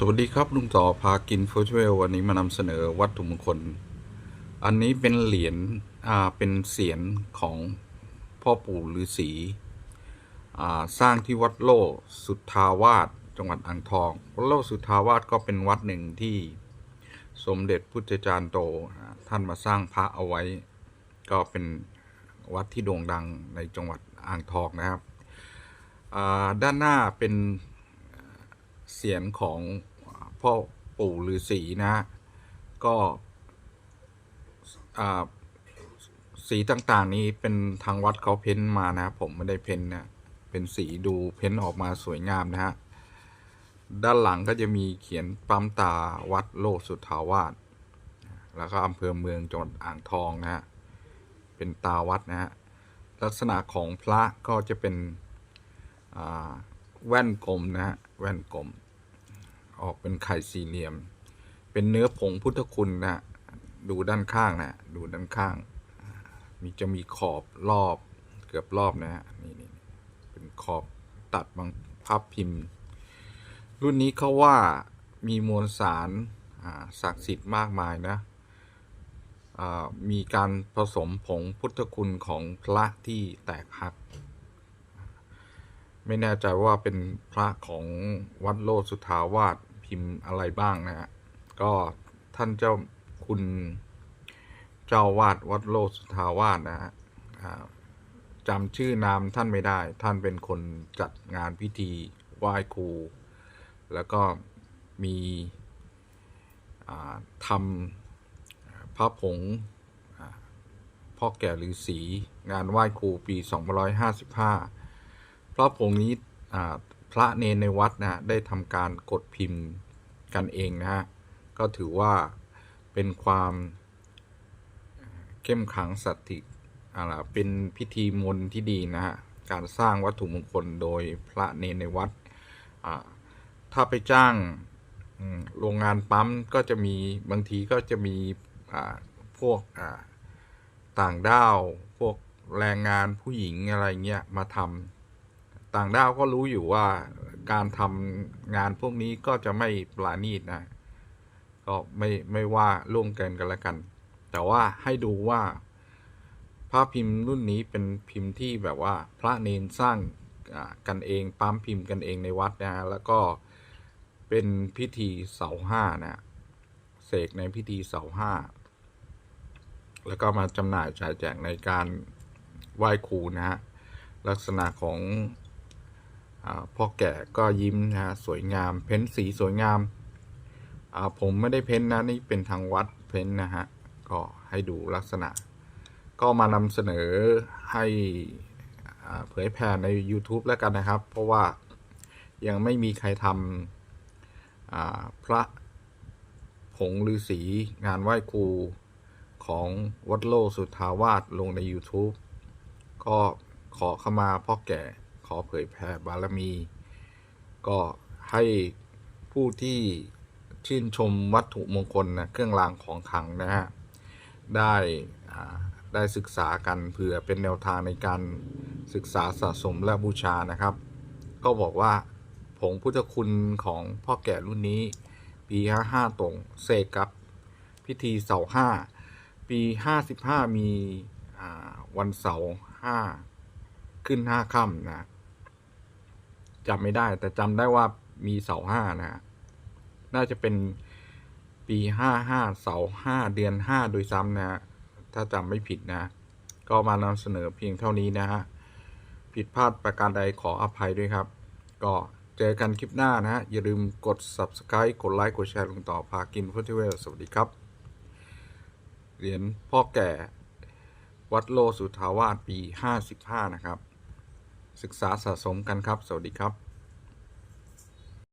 สวัสดีครับลุงต่อพากินฟูชเวลวันนี้มานำเสนอวัตถุมงคล อันนี้เป็นเหรียญอ่าเป็นเสียนของพ่อปู่ฤาษีอ่าสร้างที่วัดโลสุทธาวาสจังหวัดอ่างทองวัดโลสุทธาวาสก็เป็นวัดหนึ่งที่สมเด็จพุทธจารย์โต ท่านมาสร้างพระเอาไว้ ก็เป็นวัดที่โด่งดังในจังหวัดอ่างทองนะครับด้านหน้าเป็น เสียงของพ่อปู่ฤาษีนะ ก็สีต่างๆนี้เป็นทางวัดเขาเพ้นท์มานะ ผมไม่ได้เพ้นท์นะเป็นสีดูเพ้นท์ออกมาสวยงามนะฮะ ด้านหลังก็จะมีเขียนปั๊มตาวัดโลกสุทธาวาสแล้วก็อำเภอเมืองจังหวัดอ่างทองนะฮะ เป็นตาวัดนะฮะ ลักษณะของพระก็จะเป็นอ่า แว่นกลมนะฮะแว่นกลม ออกเป็นไข่สี่เหลี่ยม เป็นเนื้อผงพุทธคุณนะดูด้านข้างนะดูด้านข้าง มีจะมีขอบรอบเกือบรอบนะฮะนี่นี่เป็นขอบตัดบางภาพพิมพ์ รุ่นนี้เขาว่ามีมวลสารศักดิ์สิทธิ์มากมายนะมีการผสมผงพุทธคุณของพระที่แตกหัก ไม่แน่ใจว่าเป็นพระของวัดโลสุทธาวาสพิมพ์อะไรบ้างนะฮะก็ท่านเจ้าคุณเจ้าวาดวัดโลสุทธาวาสนะฮะจำชื่อนามท่านไม่ได้ ท่านเป็นคนจัดงานพิธีไหว้ครู แล้วก็มีทำพระผงพ่อแก่ฤาษีงานไหว้ครูปี 2555 พระผงนี้พระเนนในวัดนะได้ทำการกดพิมพ์กันเองนะฮะก็ถือว่าเป็นความเข้มขังสัตติอะไรเป็นพิธีมนที่ดีนะฮะการสร้างวัตถุมงคลโดยพระเนนในวัด ถ้าไปจ้างโรงงานปั๊มก็จะมีบางทีก็จะมีพวกต่างด้าว พวกแรงงานผู้หญิงอะไรเงี้ยมาทำ ต่างด้าวก็รู้อยู่ว่าการทำงานพวกนี้ก็จะไม่ปราณีตนะ ก็ไม่ไม่ว่าล่วงเกินกันล้วกัน แต่ว่าให้ดูว่าภาพพิมพ์รุ่นนี้เป็นพิมพ์ที่แบบว่าพระเนนสร้างกันเองปั๊มพิมพ์กันเองในวัดนะฮะแล้วก็เป็นพิธีเสาห้านะเสกในพิธีเสาห้าแล้วก็มาจำหน่ายจ่ายแจกในการไหว้ครูนะฮะลักษณะของ พ่อแก่ก็ยิ้มนะฮะสวยงาม เพ้นสีสวยงามผมไม่ได้เพ้นนะนี่เป็นทางวัดเพ้นนะฮะก็ให้ดูลักษณะ ก็มานำเสนอให้เผยแพร่ใน YouTube แล้วกันนะครับ เพราะว่ายังไม่มีใครทำพระผงฤาษีงานไหว้ครูของวัดโลสุทธาวาสลงใน YouTube ก็ขอเข้ามาพ่อแก่ ขอเผยแผ่บารมี ก็ให้ผู้ที่ชื่นชมวัตถุมงคลนะเครื่องรางของขลังนะฮะได้ได้ศึกษากันเผื่อเป็นแนวทางในการศึกษาสะสมและบูชานะครับ ก็บอกว่าผงพุทธคุณของพ่อแก่รุ่นนี้ ปี 55 ตรงเสกกับพิธีเสาห้าปี 55 มีอ่าวันเสาร์ห้าขึ้นห้าค่ำนะ จำไม่ได้ แต่จำได้ว่ามีเสาห้านะน่าจะเป็นปีห้าห้าเสาห้าเดือนห้าโดยซ้ำนะฮะถ้าจำไม่ผิดนะ ก็มานำเสนอเพียงเท่านี้นะฮะผิดพลาดประการใดขออภัยด้วยครับ ก็เจอกันคลิปหน้านะฮะอย่าลืมกด subscribe กดไลค์กดแชร์ลงต่อพากินพุทธิเวลสวัสดีครับเหรียญพ่อแก่วัดโลสุทาวาสปี 55 นะครับ ศึกษาสะสมกันครับ สวัสดีครับ